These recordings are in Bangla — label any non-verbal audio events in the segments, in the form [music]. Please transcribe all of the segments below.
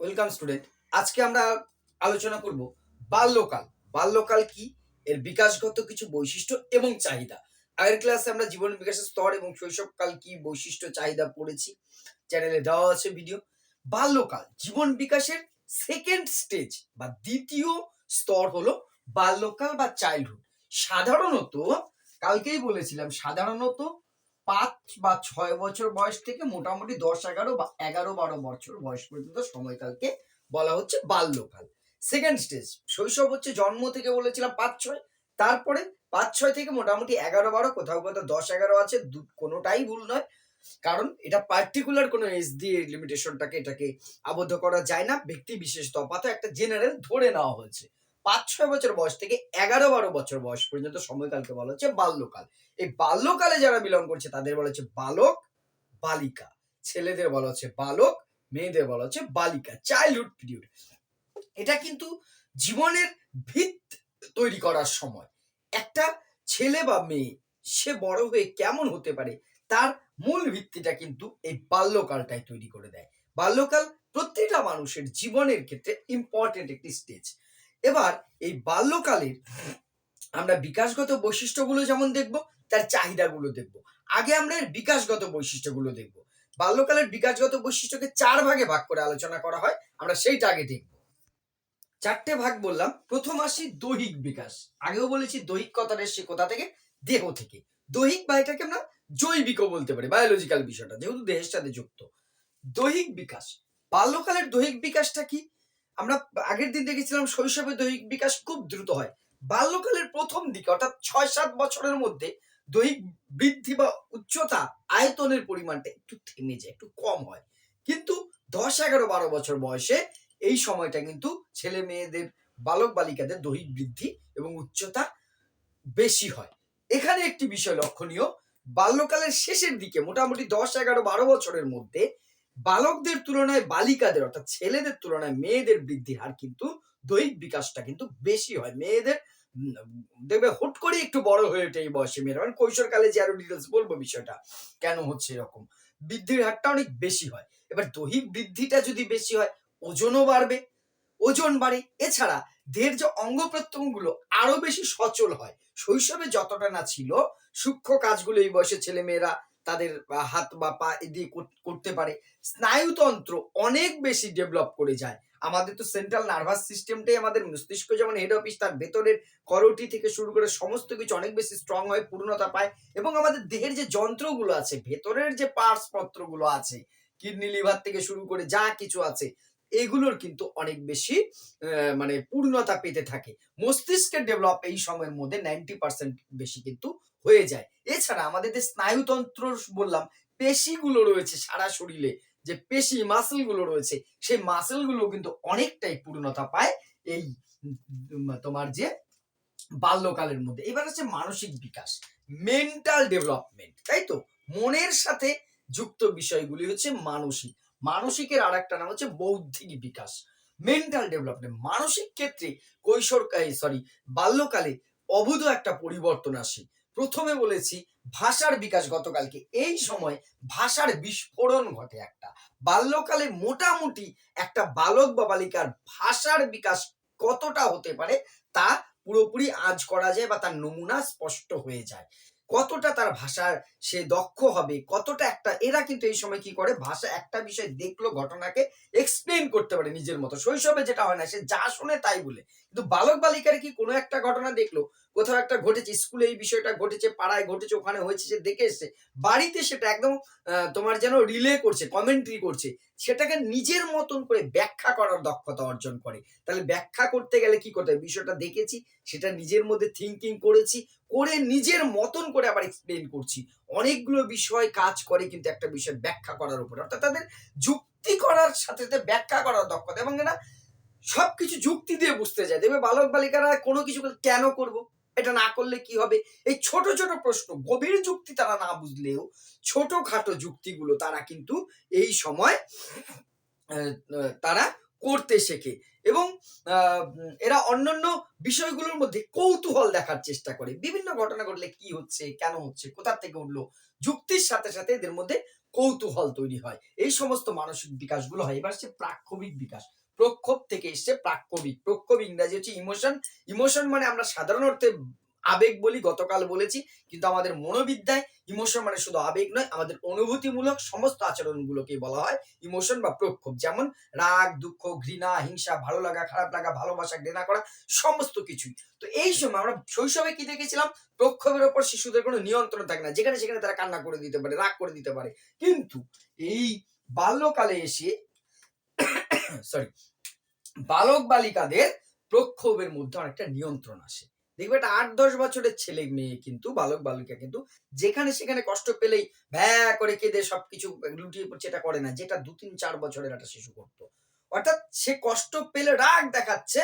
ওয়েলকাম স্টুডেন্ট আজকে আমরা আলোচনা করব বাল্যকাল। বাল্যকাল কি? এর বিকাশগত কিছু বৈশিষ্ট্য এবং চাহিদা। আগের ক্লাসে আমরা জীবন বিকাশের স্তর এবং শৈশবকাল কি বৈশিষ্ট্য, চাহিদা পড়েছি। চ্যানেলে দেওয়া আছে ভিডিও বাল্যকাল, জীবন বিকাশের সেকেন্ড স্টেজ বা দ্বিতীয় স্তর হলো বাল্যকাল বা চাইল্ডহুড সাধারণত, কালকেই বলেছিলাম, সাধারণত পাঁচ বা ছয় বছর বয়স থেকে মোটামুটি দশ, এগারো বা এগারো, বারো বছর বয়স পর্যন্ত সময়কালকে বলা হচ্ছে বাল্যকাল। সেকেন্ড স্টেজ শৈশব হচ্ছে জন্ম থেকে বলেছিলাম পাঁচ, ছয়। তারপরে পাঁচ, ছয় থেকে মোটামুটি এগারো, বারো, কোথাও কোথাও দশ, এগারো আছে কোনোটাই ভুল নয়। কারণ এটা পার্টিকুলার কোনো এজ দিয়ে লিমিটেশনটাকে এটাকে আবদ্ধ করা যায় না। ব্যক্তি বিশেষ তফাতে একটা জেনারেল ধরে নেওয়া হয়েছে। পাঁচ ছয় বছর বয়স থেকে এগারো বারো বছর বয়স পর্যন্ত সময়কালকে বলা হচ্ছে বাল্যকাল। এই বাল্যকালে যারা বিলং করছে তাদের বলা হচ্ছে বালক, বালিকা। ছেলেদের বলা হচ্ছে বালক, মেয়েদের বলা হচ্ছে বালিকা। চাইল্ডহুড পিরিয়ড এটা কিন্তু জীবনের ভিত তৈরি করার সময়। একটা ছেলে বা মেয়ে, সে বড় হয়ে কেমন হতে পারে, তার মূল ভিত্তিটা কিন্তু এই বাল্যকালটাই তৈরি করে দেয়। বাল্যকাল প্রত্যেকটা মানুষের জীবনের ক্ষেত্রে ইম্পর্টেন্ট একটি স্টেজ এবার এই বাল্যকালের আমরা বিকাশগত বৈশিষ্ট্যগুলো যেমন দেখব, তার চাহিদাগুলো দেখব। আগে আমরা এর বিকাশগত বৈশিষ্ট্যগুলো দেখব। বাল্যকালের বিকাশগত বৈশিষ্ট্যকে চার ভাগে ভাগ করে আলোচনা করা হয়, আমরা সেইটা আগে দেখব। চারটে ভাগ বললাম। প্রথম আসি দৈহিক বিকাশ। আগেও বলেছি দৈহিক কথাটা সে কোথা থেকে? দেহ থেকে। দৈহিক বা এটাকে আমরা জৈবিকও বলতে পারি বায়োলজিক্যাল বিষয়টা, যেহেতু দেহের সাথে যুক্ত। দৈহিক বিকাশ। বাল্যকালের দৈহিক বিকাশটা কি? আমরা আগের দিন দেখেছিলাম শৈশবে দৈহিক বিকাশ খুব দ্রুত হয়। বাল্যকালের প্রথম দিকে, অর্থাৎ ছয় সাত বছরের মধ্যে দৈহিক বৃদ্ধি বা উচ্চতা আয়তনের পরিমাণটা একটু থেমে যায়, একটু কম হয়। কিন্তু দশ এগারো বারো বছর বয়সে এই সময়টা কিন্তু ছেলে মেয়েদের, বালক বালিকাদের দৈহিক বৃদ্ধি এবং উচ্চতা বেশি হয়। এখানে একটি বিষয় লক্ষণীয়, বাল্যকালের শেষের দিকে মোটামুটি দশ এগারো বারো বছরের মধ্যে বালকদের তুলনায় বালিকাদের, অর্থাৎ ছেলেদের তুলনায় মেয়েদের বৃদ্ধির হার কিন্তু দৈহিক বিকাশটা কিন্তু বেশি হয়। মেয়েদের দেখবে হুট করে একটু বড় হয়ে ওঠে এই বয়সে মেয়েরা। মানে কৈশোরকালে যে আরও ডিটেলস বলব বিষয়টা, কেন হচ্ছে এরকম? বৃদ্ধির হারটা অনেক বেশি হয়। এবার দৈহিক বৃদ্ধিটা যদি বেশি হয়, ওজনও বাড়বে, ওজন বাড়ে। এছাড়া দেহের যে অঙ্গ প্রত্যঙ্গগুলো আরও বেশি সচল হয়। শৈশবে যতটা না ছিল, সূক্ষ্ম কাজগুলো এই বয়সে ছেলে মেয়েরা তাদের হাত বা পা দিয়ে করতে পারে। স্নায়ুতন্ত্র অনেক বেশি ডেভেলপ করে যায়। আমাদের তো সেন্ট্রাল নার্ভাস সিস্টেমটাই আমাদের মস্তিষ্ক যেমন হেড অফিস তার ভেতরের করটি থেকে শুরু করে সমস্ত কিছু অনেক বেশি স্ট্রং হয়, পূর্ণতা পায় এবং আমাদের দেহের যে যন্ত্রগুলো আছে, ভেতরের যে পার্টস পত্রগুলো আছে কিডনি লিভার থেকে শুরু করে যা কিছু আছে এগুলোর কিন্তু অনেক বেশি মানে পূর্ণতা পেতে থাকে। মস্তিষ্কের ডেভেলপ এই সময়ের মধ্যে নাইনটি পার্সেন্ট বেশি কিন্তু হয়ে যায়। এছাড়া আমাদের যে স্নায়ুতন্ত্র বললাম, পেশিগুলো রয়েছে সারা শরীরে, যে পেশি মাসেলগুলো রয়েছে, সেই মাসেলগুলো কিন্তু অনেকটাই পূর্ণতা পায় এই তোমার যে বাল্যকালের মধ্যে। এবার হচ্ছে মানসিক বিকাশ মেন্টাল ডেভেলপমেন্ট তাই তো? মনের সাথে যুক্ত বিষয়গুলি হচ্ছে মানসিক। মানসিকের আর একটা নাম হচ্ছে বৌদ্ধিক বিকাশ। মেন্টাল ডেভেলপমেন্ট মানসিক ক্ষেত্রে কৈশোর সরি বাল্যকালে অবুধ একটা পরিবর্তন আসে। প্রথমে বলেছি ভাষার বিকাশ গতকালকে। এই সময় ভাষার বিস্ফোরণ ঘটে একটা। বাল্যকালে মোটামুটি একটা বালক বা বালিকার ভাষার বিকাশ কতটা হতে পারে তা পুরোপুরি আজ করা যায় বা তার নমুনা স্পষ্ট হয়ে যায়। কতটা তার ভাষার সে দক্ষ হবে, কতটা একটা, এরা কিন্তু এই সময় কি করে, ভাষা একটা বিষয় দেখল, ঘটনাকে এক্সপ্লেন করতে পারে নিজের মতো। শৈশবে যেটা হয় না, সে যা শুনে তাই বলে। কিন্তু বালক বালিকার কি কোনো একটা ঘটনা দেখল কোথাও একটা ঘটেছে, স্কুলে এই বিষয়টা ঘটেছে, পাড়ায় ঘটেছে, ওখানে হয়েছে, সে দেখে এসছে। বাড়িতে সেটা একদম তোমার যেন রিলে করছে কমেন্ট্রি করছে, সেটাকে নিজের মতন করে ব্যাখ্যা করার দক্ষতা অর্জন করে। তাহলে ব্যাখ্যা করতে গেলে কি করতে হবে? বিষয়টা দেখেছি, সেটা নিজের মধ্যে থিঙ্কিং করেছি, করে নিজের মতন করে আবার এক্সপ্লেন করছি। অনেকগুলো বিষয় কাজ করে কিন্তু একটা বিষয় ব্যাখ্যা করার উপরে। অর্থাৎ তাদের যুক্তি করার সাথে সাথে ব্যাখ্যা করার দক্ষতা এবং না সবকিছু যুক্তি দিয়ে বুঝতে যায় দেখবে বালক বালিকারা কোনো কিছু কেন করব? এটা না করলে কি হবে? এই ছোট ছোট প্রশ্ন, গভীর যুক্তি তারা না বুঝলেও ছোটখাটো যুক্তিগুলো তারা কিন্তু এই সময় তারা করতে শেখে। এবং এরা অন্যান্য বিষয়গুলোর মধ্যে কৌতূহল দেখার চেষ্টা করে। বিভিন্ন ঘটনা ঘটলে কি হচ্ছে, কেন হচ্ছে, কোথা থেকে উঠল, যুক্তির সাথে সাথে এদের মধ্যে কৌতূহল তৈরি হয়। এই সমস্ত মানসিক বিকাশগুলো হয়। এবার হচ্ছে প্রাক্ষবিক বিকাশ। প্রক্ষোভ থেকে এসছে প্রাক্ষবিক প্রক্ষোভ ইংরাজি হচ্ছে ইমোশন ইমোশন মানে আমরা সাধারণ অর্থে আবেগ বলি, গতকাল বলেছি, কিন্তু আমাদের মনোবিদ্যায় ইমোশন মানে শুধু আবেগ নয়, আমাদের অনুভূতিমূলক সমস্ত আচরণগুলোকে বলা হয় ইমোশন বা প্রক্ষোভ। যেমন রাগ, দুঃখ, ঘৃণা, হিংসা, ভালো লাগা, খারাপ লাগা, ভালোবাসা, ঘৃণা করা, সমস্ত কিছুই। তো এই সময় আমরা শৈশবে কি দেখেছিলাম? প্রক্ষোভের ওপর শিশুদের কোনো নিয়ন্ত্রণ থাকে না। যেখানে সেখানে তারা কান্না করে দিতে পারে, রাগ করে দিতে পারে। কিন্তু এই বাল্যকালে এসে [coughs] সরি বালক বালিকাদের প্রক্ষোভের মধ্যে অনেকটা নিয়ন্ত্রণ আসে। দেখবে একটা আট দশ বছরের ছেলে মেয়ে কিন্তু, বালক বালিকা কিন্তু, যেখানে সেখানে কষ্ট পেলেই ভ্যা করে কেঁদে সবকিছু লুটিয়ে পড়ছে, এটা করে না। যেটা দু, তিন, চার বছরের একটা শিশু করতো। অর্থাৎ সে কষ্ট পেলে রাগ দেখাচ্ছে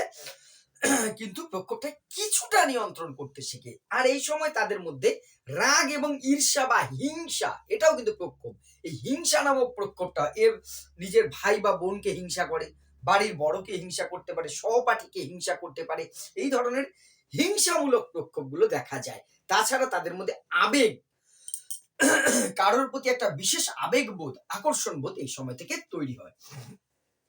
[clears throat] কিন্তু প্রক্ষোভটা কিছুটা নিয়ন্ত্রণ করতে শেখে। আর এই সময় তাদের মধ্যে রাগ এবং ঈর্ষা বা হিংসা, এটাও কিন্তু প্রক্ষোভ এই হিংসা নামক প্রক্ষোভটা এর নিজের ভাই বা বোনকে হিংসা করে, বাড়ির বড়কে হিংসা করতে পারে, সহপাঠীকে হিংসা করতে পারে। এই ধরনের হিংসামূলক প্রক্ষোভগুলো দেখা যায়। তাছাড়া তাদের মধ্যে আবেগ, [clears throat] কারোর প্রতি একটা বিশেষ আবেগবোধ আকর্ষণ বোধ এই সময় থেকে তৈরি হয়।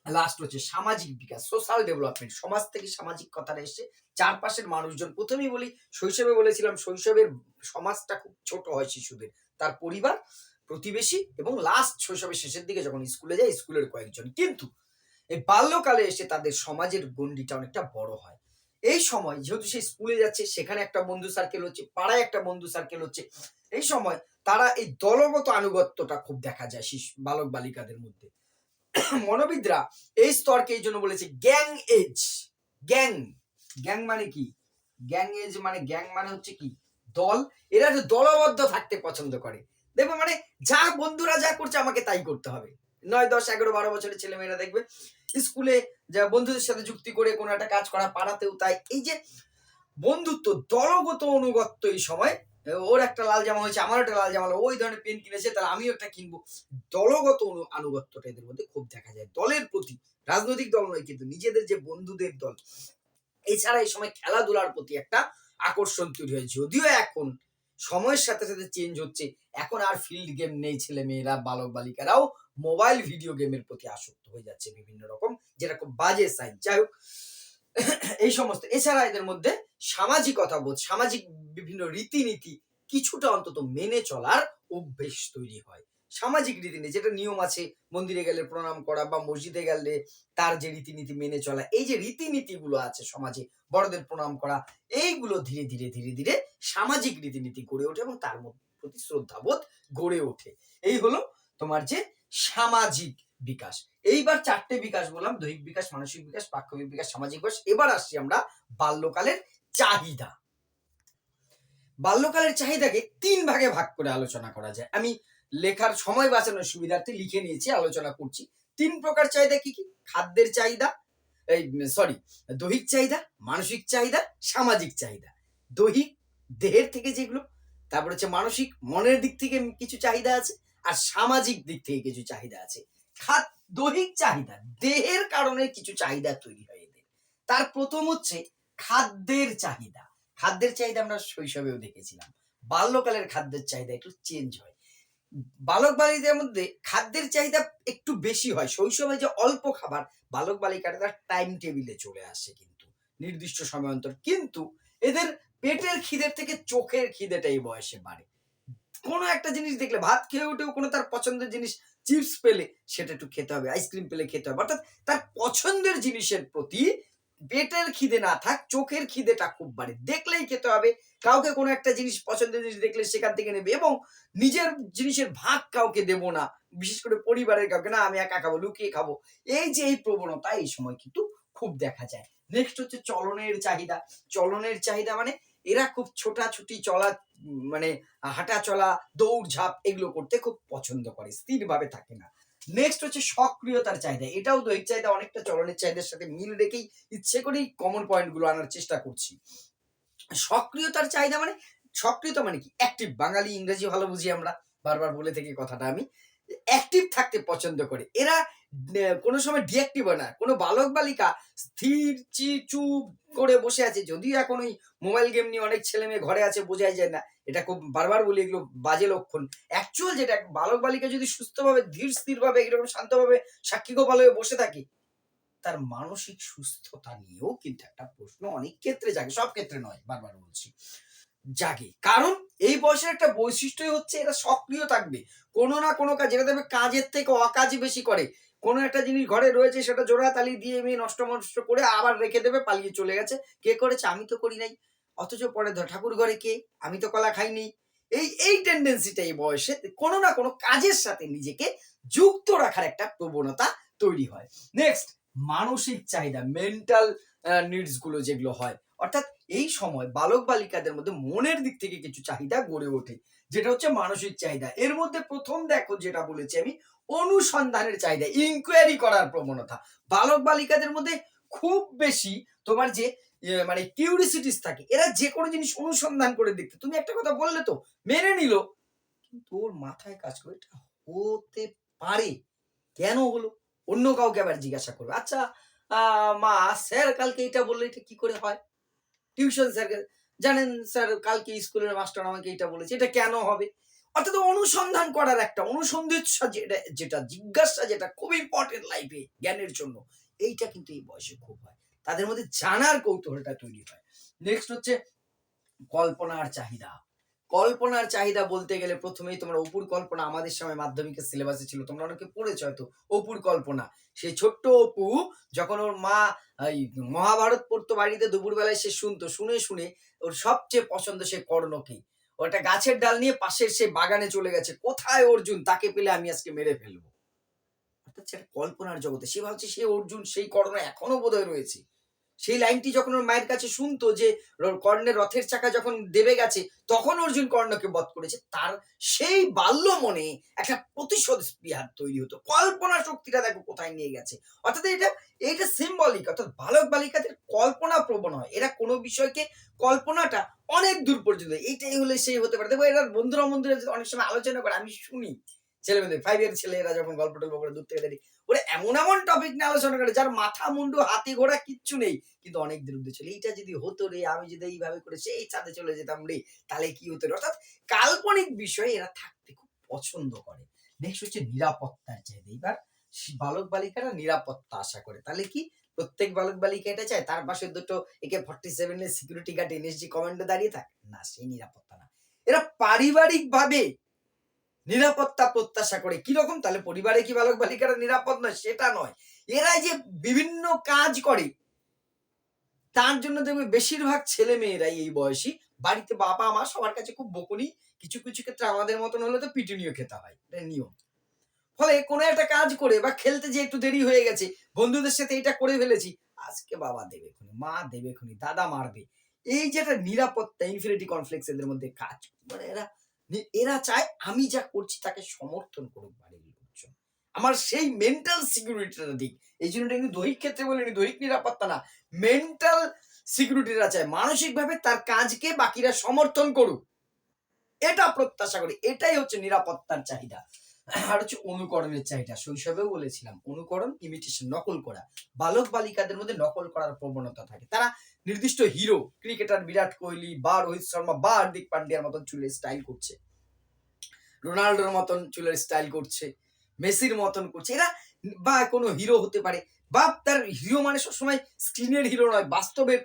লাস্ট হচ্ছে সামাজিক বিকাশ সোশ্যাল ডেভেলপমেন্ট সমাজ থেকে সামাজিক কথাটা এসছে। চারপাশের মানুষজন, প্রথমেই বলি, শৈশবে বলেছিলাম, শৈশবের সমাজটা খুব ছোট হয় শিশুদের, তার পরিবার, প্রতিবেশী এবং লাস্ট শৈশবের শেষের দিকে যখন স্কুলে যায় স্কুলের কয়েকজন। কিন্তু এই বাল্যকালে এসে তাদের সমাজের গণ্ডিটা অনেকটা বড় হয়। এই সময় যেহেতু সে স্কুলে যাচ্ছে, সেখানে একটা বন্ধু সার্কেল হচ্ছে, পাড়ায় একটা বন্ধু সার্কেল হচ্ছে, এই সময় তারা এই দলগত আনুগত্যটা খুব দেখা যায় শিশু, বালক বালিকাদের মধ্যে। [coughs] মনোবিদরা এই স্তরকে এই জন্য বলেছে গ্যাং এজ। গ্যাং। গ্যাং মানে কি? গ্যাং এজ মানে গ্যাং মানে হচ্ছে কি? দল। এরা যে দলবদ্ধ থাকতে পছন্দ করে। দেখবে মানে যা বন্ধুরা যা করছে আমাকে তাই করতে হবে। নয়, দশ, এগারো, বারো বছরের ছেলে মেয়েরা দেখবে স্কুলে যা বন্ধুদের সাথে যুক্তি করে কোনো একটা কাজ করা পাড়াতেও তাই। এই যে বন্ধুত্ব, দলগত অনুগত্য এই সময় ওর একটা লাল জামা হয়েছে আমার একটা লাল জামা ওই ধরনের পেন কিনেছে, তাহলে আমিও একটা কিনবো। দলগত আনুগত্যটা এদের মধ্যে খুব দেখা যায়। দলের প্রতি, রাজনৈতিক দল নয় কিন্তু নিজেদের যে বন্ধুদের দল, এছাড়া এই সময় খেলাধুলার প্রতি একটা আকর্ষণ তৈরি হয়। যদিও এখন সময়ের সাথে সাথে চেঞ্জ হচ্ছে, এখন আর ফিল্ড গেম নেই ছেলে মেয়েরা বালক বালিকারাও মোবাইল ভিডিও গেমের প্রতি আসক্ত হয়ে যাচ্ছে বিভিন্ন রকম খুব বাজে সাইন যাই হোক এই সমস্ত, এছাড়া এদের মধ্যে সামাজিকতা বোধ সামাজিক বিভিন্ন রীতিনীতি কিছুটা অন্তত মেনে চলার অভ্যেস তৈরি হয়। সামাজিক রীতিনীতি, যেটা নিয়ম আছে, মন্দিরে গেলে প্রণাম করা বা মসজিদে গেলে তার যে রীতিনীতি মেনে চলা, এই যে রীতিনীতিগুলো আছে সমাজে, বড়দের প্রণাম করা, এইগুলো ধীরে ধীরে ধীরে ধীরে সামাজিক রীতিনীতি গড়ে ওঠে এবং তার মধ্যে প্রতি শ্রদ্ধাবোধ গড়ে ওঠে। এই হলো তোমার যে সামাজিক বিকাশ। এইবার চারটে বিকাশ বললাম, দৈহিক বিকাশ, মানসিক বিকাশ পাক্ষবিক বিকাশ, সামাজিক বিকাশ। এবার আসছি আমরা বাল্যকালের চাহিদা। বাল্যকালের চাহিদাকে তিন ভাগে ভাগ করে আলোচনা করা যায়। আমি লেখার সময় বাঁচানোর সুবিধার্থে লিখে নিয়েছি, আলোচনা করছি। তিন প্রকার চাহিদা কি কি? খাদ্যের চাহিদা, এই সরি দৈহিক চাহিদা, মানসিক চাহিদা, সামাজিক চাহিদা। দৈহিক, দেহের থেকে যেগুলো, তারপর হচ্ছে মানসিক, মনের দিক থেকে কিছু চাহিদা আছে, আর সামাজিক দিক থেকে কিছু চাহিদা আছে। দৈহিক চাহিদা, দেহের কারণে কিছু চাহিদা তৈরি হয় এদের। তার প্রথম হচ্ছে খাদ্যের চাহিদা। খাদ্যের চাহিদা আমরা শৈশবেও দেখেছিলাম। বাল্যকালের খাদ্যের চাহিদা একটু চেঞ্জ হয়। বালক বালিকাদের মধ্যে খাদ্যের চাহিদা একটু বেশি হয়। শৈশবে যে অল্প খাবার, বালক বালিকারা তার টাইম টেবিলে চলে আসে কিন্তু, নির্দিষ্ট সময় অন্তর। কিন্তু এদের পেটের খিদের থেকে চোখের খিদেটা এই বয়সে বাড়ে। কোনো একটা জিনিস দেখলে, ভাত খেয়ে উঠেও কোনো তার পছন্দের জিনিস চিপস পেলে সেটা একটু খেতে হবে আইসক্রিম পেলে খেতে হবে। অর্থাৎ তার পছন্দের জিনিসের প্রতি পেটের খিদে না থাক, চোখের খিদেটা খুব বাড়ে। দেখলেই খেতে হবে, কাউকে কোনো একটা জিনিস পছন্দের জিনিস দেখলে সেখান থেকে নেবে এবং নিজের জিনিসের ভাগ কাউকে দেব না, বিশেষ করে পরিবারের কাউকে। না, আমি একা খাব, লুকিয়ে খাব। এই যে এই প্রবণতা এই সময় কিন্তু খুব দেখা যায়। নেক্সট হচ্ছে চলনের চাহিদা। চলনের চাহিদা মানে এরা খুব ছোটাছুটি চলা মানে হাঁটা চলা, দৌড় ঝাঁপ এগুলো করতে খুব পছন্দ করে, স্থিরভাবে থাকে না। নেক্সট হচ্ছে সক্রিয়তার চাহিদা, এটাও দৈহিক চাহিদা, অনেকটা চলনের চাহিদার সাথে মিল রেখেই ইচ্ছে করেই কমন পয়েন্টগুলো আনার চেষ্টা করছি। সক্রিয়তার চাহিদা মানে সক্রিয়তা মানে কি? অ্যাক্টিভ বাঙালি ইংরেজি ভালো বুঝি আমরা, বারবার বলে থাকি কথাটা আমি। অ্যাক্টিভ থাকতে পছন্দ করে। এরা কোনো সময় ডিঅ্যাক্টিভ হয় না। কোনো বালক বালিকা স্থির চি চুপ করে বসে আছে। যদিও এখন ওই মোবাইল গেম নিয়ে অনেক ছেলে মেয়ে ঘরে আছে, বোঝাই যায় না। এটা খুব বারবার বলি, এগুলো বাজে লক্ষণ। অ্যাকচুয়াল যেটা বালক বালিকা যদি সুস্থভাবে, ধীর স্থির ভাবে এরকম শান্তভাবে, সাক্ষী গোপালভাবে বসে থাকে, তার মানসিক সুস্থতা নিয়েও কিন্তু একটা প্রশ্ন অনেক ক্ষেত্রে জাগে। সব ক্ষেত্রে নয়, বারবার বলছি। জাগে। কারণ এই বয়সের একটা বৈশিষ্ট্যই হচ্ছে এরা সক্রিয় থাকবে। কোনো না কোনো কাজ, যেটা দেখবে কাজের থেকে অকাজ বেশি করে। কোনো একটা জিনিস ঘরে রয়েছে, সেটা জোড়া তালি দিয়ে মেয়ে নষ্ট নষ্ট করে আবার রেখে দেবে, পালিয়ে চলে গেছে। কে করেছে? আমি তো করি নাই। অথচ পরে ধর, ঠাকুর ঘরে কে? আমি তো কলা খাইনি। এই এই টেন্ডেন্সিটা এই বয়সে কোনো না কোনো কাজের সাথে নিজেকে যুক্ত রাখার একটা প্রবণতা তৈরি হয়। নেক্সট মানসিক চাহিদা মেন্টাল নিডসগুলো যেগুলো হয় অর্থাৎ এই সময় বালক বালিকাদের মধ্যে মনের দিক থেকে কিছু চাহিদা গড়ে ওঠে, যেটা হচ্ছে মানসিক চাহিদা। এর মধ্যে প্রথম দেখো যেটা বলেছি আমি, অনুসন্ধানের চাহিদা ইনকোয়ারি করার প্রবণতা। বালক বালিকাদের মধ্যে খুব বেশি তোমার যে মানে কিউরিসিটিস থাকে, এরা যে কোনো জিনিস অনুসন্ধান করে দেখতে। তুমি একটা কথা বললে তো, মেনে নিল, কিন্তু ওর মাথায় কাজ করে, এটা হতে পারে। কেন হলো? অন্য কাউকে আবার জিজ্ঞাসা করবে আচ্ছা মা, স্যার কালকে এটা বললে এটা কি করে হয়? টিউশন স্যার জানেন স্যার, কালকে স্কুলের মাস্টার আমাকে এটা বলেছে, এটা কেন হবে? অর্থাৎ অনুসন্ধান করার একটা অনুসন্ধিৎসা যেটা যেটা জিজ্ঞাসা, যেটা খুব ইম্পর্টেন্ট লাইফে জ্ঞানের জন্য, এইটা কিন্তু এই বয়সে খুব হয়। তাদের মধ্যে জানার কৌতূহলটা তৈরি হয়। নেক্সট হচ্ছে, কল্পনার চাহিদা। কল্পনার চাহিদা বলতে গেলে প্রথমেই তোমরা অপুর কল্পনা আমাদের সময় মাধ্যমিকের সিলেবাসে ছিল। তোমরা অনেকে পড়েছ হয়তো, অপুর কল্পনা। সেই ছোট্ট অপু যখন ওর মা, এই মহাভারত পড়তো বাড়িতে, দুপুরবেলায় সে শুনতো, শুনে শুনে ওর সবচেয়ে পছন্দ সে কর্ণকে ও একটা গাছের ডাল নিয়ে পাশের সে বাগানে চলে গেছে। কোথায় অর্জুন? তাকে পেলে আমি আজকে মেরে ফেলব। অর্থাৎ সেটা কল্পনার জগতে। সে ভাবছে সে অর্জুন, সেই কর্ণ এখনও বোধহয় রয়েছে। সেই লাইনটি যখন ওর মায়ের কাছে শুনতো যে কর্ণের রথের চাকা যখন দেবে গেছে, তখন অর্জুন কর্ণকে বধ করেছে। তার সেই বাল্য মনে একটা প্রতিশোধ স্পৃহার তৈরি হতো। কল্পনা শক্তিটা দেখো কোথায় নিয়ে গেছে। অর্থাৎ এটা এইটা সিম্বলিক অর্থাৎ বালক বালিকাদের কল্পনা প্রবণ হয়। এরা কোনো বিষয়কে কল্পনাটা অনেক দূর পর্যন্ত, এইটাই হলে সেই হতে পারে। দেখো, এরা বন্ধুরা বন্ধুরা অনেক সময় আলোচনা করে, আমি শুনি। ছেলে মেয়েদের ফাইভ ইয়ার ছেলেরা যখন গল্প টল্প করে, দূর থেকে দাঁড়িয়ে ওরা এমন এমন টপিক নিয়ে আলোচনা করে, যার মাথা মুন্ডু, হাতি ঘোড়া কিচ্ছু নেই। কিন্তু অনেক অব্দি চলে এইটা যদি হতো রে, আমি যদি এইভাবে করে সেই ছাদে চলে যেতাম রে, তাহলে কি হতো অর্থাৎ কাল্পনিক বিষয়ে এরা থাকতে খুব পছন্দ করে। নেক্সট হচ্ছে নিরাপত্তার এবার সি- বালক বালিকারা নিরাপত্তা আশা করে। তাহলে কি? প্রত্যেক বালক বালিকা এটা চায়? তার পাশে দুটো একে ফর্টি সেভেনের সিকিউরিটি গার্ড এনএসজি কমান্ডো দাঁড়িয়ে থাক? না সেই নিরাপত্তা না। এরা পারিবারিক ভাবে নিরাপত্তা প্রত্যাশা করে। কীরকম তাহলে পরিবারে কি বালক বালিকারা নিরাপদ নয়? সেটা নয়। এরা যে বিভিন্ন কাজ করে, তার জন্য দেখবে বেশিরভাগ ছেলে মেয়েরাই এই বয়সী। বাড়িতে বাবা, মা সবার কাছে খুব বকুনি। কিছু কিছু ক্ষেত্রে আমাদের মতন হলে তো পিটুনিও খেতে হয়। এটা নিয়ম। ফলে কোনো একটা কাজ করে বা খেলতে যে একটু দেরি হয়ে গেছে, বন্ধুদের সাথে এটা করে ফেলেছি, আজকে বাবা দেবে খুনি মা দেবে খুনি দাদা মারবে। এই যে একটা নিরাপত্তা ইনফিনিটি কনফ্লিক্স এদের মধ্যে কাজ মানে এরা এরা চায় আমি যা করছি তাকে সমর্থন করুক বাড়ির লোকজন। আমার সেই মেন্টাল সিকিউরিটিটা দিক। এই জন্য এটা কিন্তু দৈহিক ক্ষেত্রে বলিনি দৈহিক নিরাপত্তা না। মেন্টাল সিকিউরিটিরা চায়। মানসিকভাবে তার কাজকে বাকিরা সমর্থন করুক। এটা প্রত্যাশা করি। এটাই হচ্ছে নিরাপত্তার চাহিদা। আর হচ্ছে অনুকরণের চাহিদা। শৈশবেও বলেছিলাম, অনুকরণ ইমিটেশন নকল করা। বালক বালিকাদের মধ্যে নকল করার প্রবণতা থাকে। তারা নির্দিষ্ট হিরো ক্রিকেটার বিরাট কোহলি বা রোহিত শর্মা বা হার্দিক পান্ডিয়ার মতন চুলের স্টাইল করছে। রোনাল্ডোর মতন চুলের স্টাইল করছে, মেসির মতন করছে। এরা বা কোনো হিরো হতে পারে, বা তার হিরো মানে সবসময় স্ক্রিনের হিরো নয়, বাস্তবের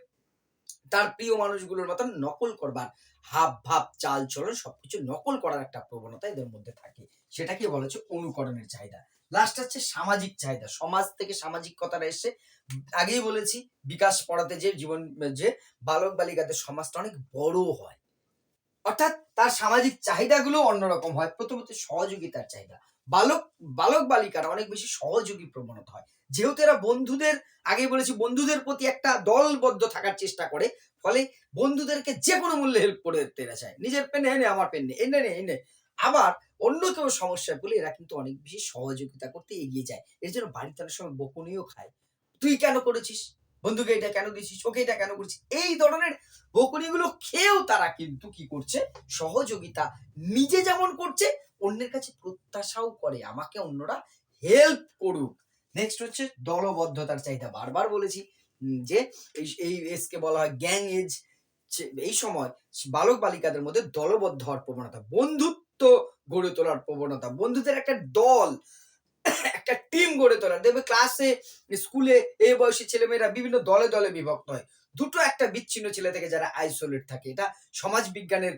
তার প্রিয় মানুষগুলোর মতন নকল করবার হাব ভাব, চাল চলন সবকিছু নকল করার একটা প্রবণতা এদের মধ্যে থাকে। সেটাকে বলা হচ্ছে অনুকরণের চাহিদা। লাস্ট হচ্ছে সামাজিক চাহিদা। সমাজ থেকে সামাজিক কথাটা এসে আগেই বলেছি, বিকাশ পড়াতে যে জীবন, যে বালক বালিকাদের সমাজটা অনেক বড় হয়। অর্থাৎ তার সামাজিক চাহিদাগুলো অন্যরকম হয়। প্রথমত সহযোগিতার চাহিদা। বালক বালক বালিকারা অনেক বেশি সহযোগী প্রবণতা হয়। যেহেতু এরা বন্ধুদের, আগে বলেছি বন্ধুদের প্রতি একটা দলবদ্ধ থাকার চেষ্টা করে, ফলে বন্ধুদেরকে যে কোনো মূল্যে হেল্প করে এরা চায়। নিজের পেন এনে, আমার পেন নে, এনে নে, এনে আবার অন্য কেউ সমস্যায় পড়লে এরা কিন্তু অনেক বেশি সহযোগিতা করতে এগিয়ে যায়। এর জন্য বাড়িতে অনেক সময় বকুনিও খায়। তুই কেন করেছিস? বন্ধুকে এটা কেন দিছিস ওকে এটা কেন করছিস? এই ধরনের বকুনিগুলো খেয়েও তারা কিন্তু কি করছে? সহযোগিতা নিজে যেমন করছে, অন্যের কাছে প্রত্যাশাও করে, আমাকে অন্যরা হেল্প করুক। নেক্সট হচ্ছে দলবদ্ধতার চাহিদা। বারবার বলেছি যে এই এজকে বলা হয় গ্যাং এজ এই সময় বালক বালিকাদের মধ্যে দলবদ্ধ হওয়ার প্রবণতা, বন্ধুত্ব গড়ে তোলার প্রবণতা, বন্ধুদের একটা দল একটা টিম গড়ে তোলার দেখবে ক্লাসে স্কুলে এই বয়সী ছেলেমেয়েরা বিভিন্ন দলে দলে বিভক্ত হয়। দুটো একটা বিচ্ছিন্ন ছেলে থেকে যারা আইসোলেট থাকে। এটা সমাজ বিজ্ঞানের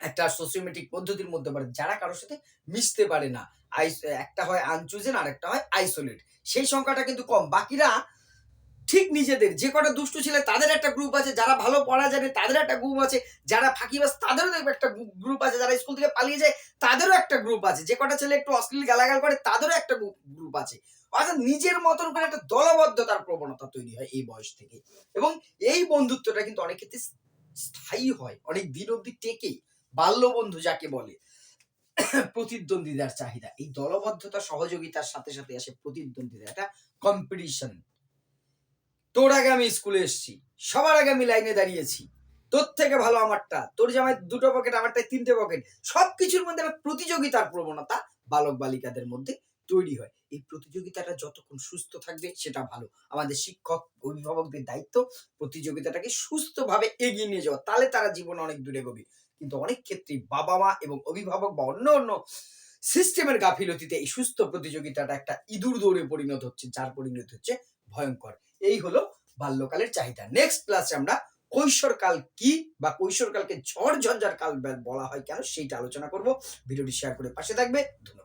একটা সোসিওমেটিক পদ্ধতির মধ্যে পড়ে। যারা কারোর সাথে মিশতে পারে না। একটা হয় আনচুজেন আর একটা হয় আইসোলেট সেই সংখ্যাটা কিন্তু কম। বাকিরা ঠিক নিজেদের, যে কটা দুষ্টু ছেলে তাদের একটা গ্রুপ আছে, যারা ভালো পড়া জানে তাদের একটা গ্রুপ আছে, যারা ফাঁকিবাজ তাদেরও একটা গ্রুপ আছে, যারা স্কুল থেকে পালিয়ে যায় তাদেরও একটা গ্রুপ আছে, যে কটা ছেলে একটু অশ্লীল গালাগাল করে তাদেরও একটা গ্রুপ আছে। অর্থাৎ নিজের মতন করে একটা দলবদ্ধতার প্রবণতা তৈরি হয় এই বয়স থেকে। এবং এই বন্ধুত্বটা কিন্তু অনেক ক্ষেত্রে স্থায়ী হয়, অনেক দিন অব্দি টেকে বাল্য বন্ধু যাকে বলে প্রতিদ্বন্দ্বিতার চাহিদা। এই দলবদ্ধতা, সহযোগিতার সাথে সাথে আসে প্রতিদ্বন্দ্বিতা এটা কম্পিটিশন তোর আগে আমি স্কুলে এসেছি। সবার আগে আমি লাইনে দাঁড়িয়েছি। তোর থেকে ভালো আমারটা, তোর জামায় দুটো পকেট আমারটায় তিনটে পকেট সবকিছুর মধ্যে একটা প্রতিযোগিতার প্রবণতা বালক বালিকাদের মধ্যে তৈরি হয়। এই প্রতিযোগিতাটা যতক্ষণ সুস্থ থাকবে সেটা ভালো। আমাদের শিক্ষক, অভিভাবকদের দায়িত্ব প্রতিযোগিতাটাকে সুস্থভাবে এগিয়ে নিয়ে যাওয়া। তাহলে তারা জীবনে অনেক দূরে গবি কিন্তু অনেক ক্ষেত্রে বাবা মা এবং অভিভাবক বা অন্য অন্য সিস্টেমের গাফিলতিতে এই সুস্থ প্রতিযোগিতাটা একটা ইঁদুর দৌড়ে পরিণত হচ্ছে, যার পরিণত হচ্ছে ভয়ঙ্কর। এই হলো বাল্যকালের চাহিদা। নেক্সট ক্লাসে আমরা কৈশোরকাল কি বা কৈশোরকালকে ঝড় ঝঞ্ঝার কাল বলা হয় কেন, সেইটা আলোচনা করব। ভিডিওটি শেয়ার করে পাশে থাকবে। ধন্যবাদ।